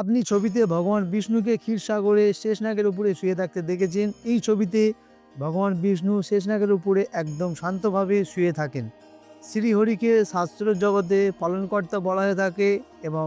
আপনি ছবিতে ভগবান বিষ্ণুকে ক্ষীরসাগরে শেষনাগের উপরে শুয়ে থাকতে দেখেছেন। এই ছবিতে ভগবান বিষ্ণু শেষনাগের উপরে একদম শান্তভাবে শুয়ে থাকেন। শ্রীহরিকে শাস্ত্র জগতে পালনকর্তা বলা হয়ে থাকে এবং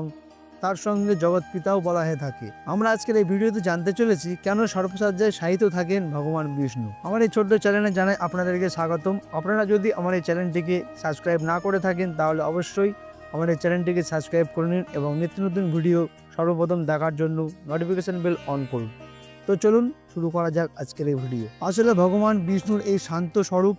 তার সঙ্গে জগৎ পিতাও বলা হয়ে থাকে। আমরা আজকের এই ভিডিওতে জানতে চলেছি কেন সর্বসাজ্জায় সাহিত্য থাকেন ভগবান বিষ্ণু। আমার এই ছোট্ট চ্যানেলে জানাই আপনাদেরকে স্বাগতম। আপনারা যদি আমার এই চ্যানেলটিকে সাবস্ক্রাইব না করে থাকেন তাহলে অবশ্যই এই চ্যানেলটিকে সাবস্ক্রাইব করে নিন এবং নিত্য নতুন ভিডিও সর্বপ্রথম দেখার জন্য নোটিফিকেশান বেল অন করুন। তো চলুন শুরু করা যাক আজকের এই ভিডিও। আসলে ভগবান বিষ্ণুর এই শান্ত স্বরূপ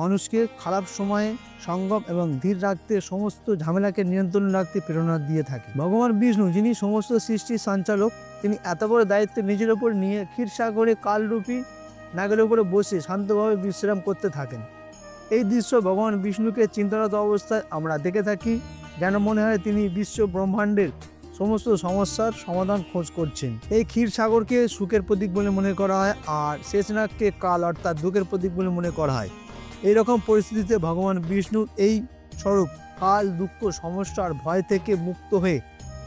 মানুষকে খারাপ সময়ে সঙ্গম এবং ধীর রাখতে সমস্ত ঝামেলাকে নিয়ন্ত্রণ রাখতে প্রেরণা দিয়ে থাকে। ভগবান বিষ্ণু, যিনি সমস্ত সৃষ্টির সঞ্চালক, তিনি এত বড় দায়িত্ব নিজের ওপর নিয়ে ক্ষীরসাগরে কালরূপী নাগের উপরে বসে শান্তভাবে বিশ্রাম করতে থাকেন। এই দৃশ্য ভগবান বিষ্ণুকে চিন্তারত অবস্থায় আমরা দেখে থাকি। যেন মনে হয় তিনি বিশ্ব ব্রহ্মাণ্ডের সমস্ত সমস্যার সমাধান খোঁজ করছেন। এই ক্ষীর সাগরকে সুখের প্রতীক বলে মনে করা হয়, আর শেষনাগকে কাল, অর্থাৎ দুঃখের প্রতীক বলে মনে করা হয়। এই রকম পরিস্থিতিতে ভগবান বিষ্ণুর এই স্বরূপ, কাল, দুঃখ, সমস্যা আর ভয় থেকে মুক্ত হয়ে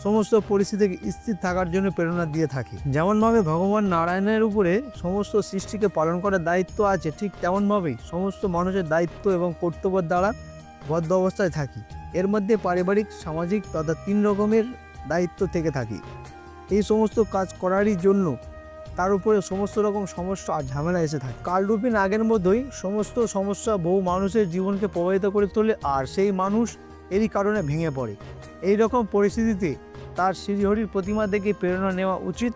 সমস্ত পরিস্থিতিকে স্থির থাকার জন্য প্রেরণা দিয়ে থাকে। যেমনভাবে ভগবান নারায়ণের উপরে সমস্ত সৃষ্টিকে পালন করার দায়িত্ব আছে, ঠিক তেমনভাবেই সমস্ত মানুষের দায়িত্ব এবং কর্তব্যের দ্বারা বদ্ধ অবস্থায় থাকি। এর মধ্যে পারিবারিক, সামাজিক তথা তিন রকমের দায়িত্ব থেকে থাকি। এই সমস্ত কাজ করারই জন্য তার উপরে সমস্ত রকম সমস্যা আর ঝামেলা এসে থাকে। কালরূপী নাগের মধ্যেই সমস্ত সমস্যা বহু মানুষের জীবনকে প্রভাবিত করে তোলে আর সেই মানুষ এরই কারণে ভেঙে পড়ে। এই রকম পরিস্থিতিতে তার শ্রীহরির প্রতিমা দেখে প্রেরণা নেওয়া উচিত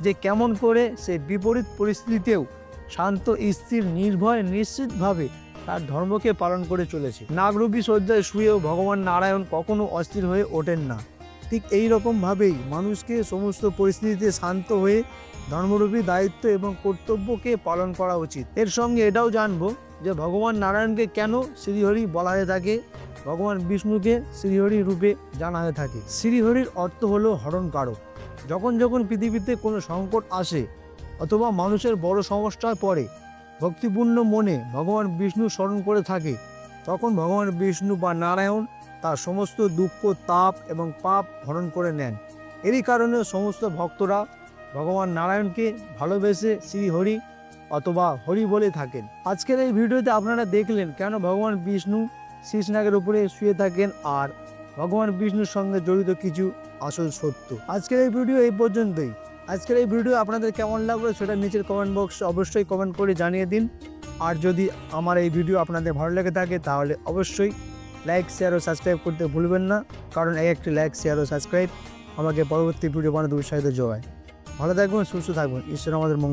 যে কেমন করে সে বিপরীত পরিস্থিতিতেও শান্ত, স্থির, নির্ভয়, নিশ্চিতভাবে তার ধর্মকে পালন করে চলেছে। নাগরূপী শয্যায় শুয়েও ভগবান নারায়ণ কখনো অস্থির হয়ে ওঠেন না। ঠিক এই রকমভাবেই মানুষকে সমস্ত পরিস্থিতিতে শান্ত হয়ে ধর্মরূপী দায়িত্ব এবং কর্তব্যকে পালন করা উচিত। এর সঙ্গে এটাও জানব যে ভগবান নারায়ণকে কেন শ্রীহরি বলা হয়ে থাকে? ভগবান বিষ্ণুকে শ্রীহরি রূপে জানা হয়ে থাকে। শ্রীহরির অর্থ হলো হরণকারক। যখন যখন পৃথিবীতে কোনো সংকট আসে অথবা মানুষের বড় সমস্যায় পড়ে ভক্তিপূর্ণ মনে ভগবান বিষ্ণু স্মরণ করে থাকে। তখন ভগবান বিষ্ণু বা নারায়ণ তার সমস্ত দুঃখ, তাপ এবং পাপ হরণ করে নেন। এরই কারণে সমস্ত ভক্তরা ভগবান নারায়ণকে ভালোবেসে শ্রী হরি অথবা হরি বলে থাকেন। আজকের এই ভিডিওতে আপনারা দেখলেন কেন ভগবান বিষ্ণু শীষনাগের উপরে শুয়ে থাকেন আর ভগবান বিষ্ণুর সঙ্গে জড়িত কিছু আসল সত্য। আজকের এই ভিডিও এই পর্যন্তই। আজকের এই ভিডিও আপনাদের কেমন লাগল সেটা নিচের কমেন্ট বক্স অবশ্যই কমেন্ট করে জানিয়ে দিন। আর যদি আমার এই ভিডিও আপনাদের ভালো লেগে থাকে, তাহলে অবশ্যই লাইক শেয়ার ও সাবস্ক্রাইব করতে ভুলবেন না। কারণ এই একটি লাইক শেয়ার ও সাবস্ক্রাইব আমাকে পরবর্তী ভিডিও বানাতে উৎসাহিত জোগায়। ভালো থাকবেন, সুস্থ থাকবেন। ঈশ্বর আমাদের মঙ্গল